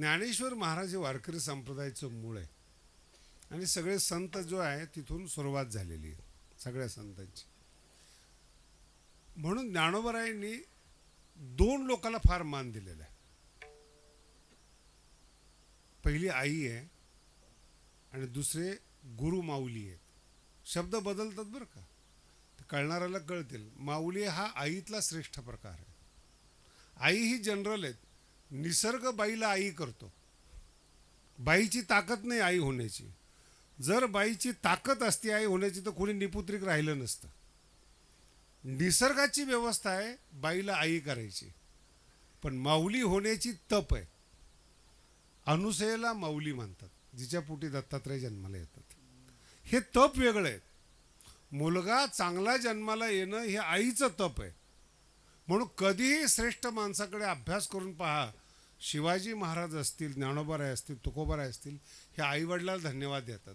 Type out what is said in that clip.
ज्ञानेश्वर महाराज हे वारकरी संप्रदायाचं मूळ आहे. आणि सगळे संत जो आहे तिथून सुरुवात झालेली आहे सगळ्या संतांची. म्हणून ज्ञानोबरायांनी दोन लोकांना फार मान दिलेला आहे. पहिली आई आहे आणि दुसरे गुरु माऊली आहेत. शब्द बदलतात बरं का? कळणाऱ्याला कळतील. माऊली हा आईतला श्रेष्ठ प्रकार आहे. आई ही जनरल आहेत. निसर्ग बाईला आई करतो. बाईची ताकद नाही आई होण्याची. जर बाईची ताकद असती आई होण्याची तर कोणी निपुत्रिक राहिलं नसतं. निसर्गाची व्यवस्था आहे बाईला आई करायची. पण माऊली होण्याची तप आहे. अनुसयेला माऊली म्हणतात जिच्या पोटी दत्तात्रय जन्माला येतात. हे तप वेगळं आहे. मुलगा चांगला जन्माला येणं हे आईचं तप आहे. म्हणून कधीही श्रेष्ठ माणसाकडे अभ्यास करून पहा शिवाजी महाराज असतील ज्ञानोबाराय असतील तुकोबाराय असतील हे आईवडिलाला धन्यवाद देतात.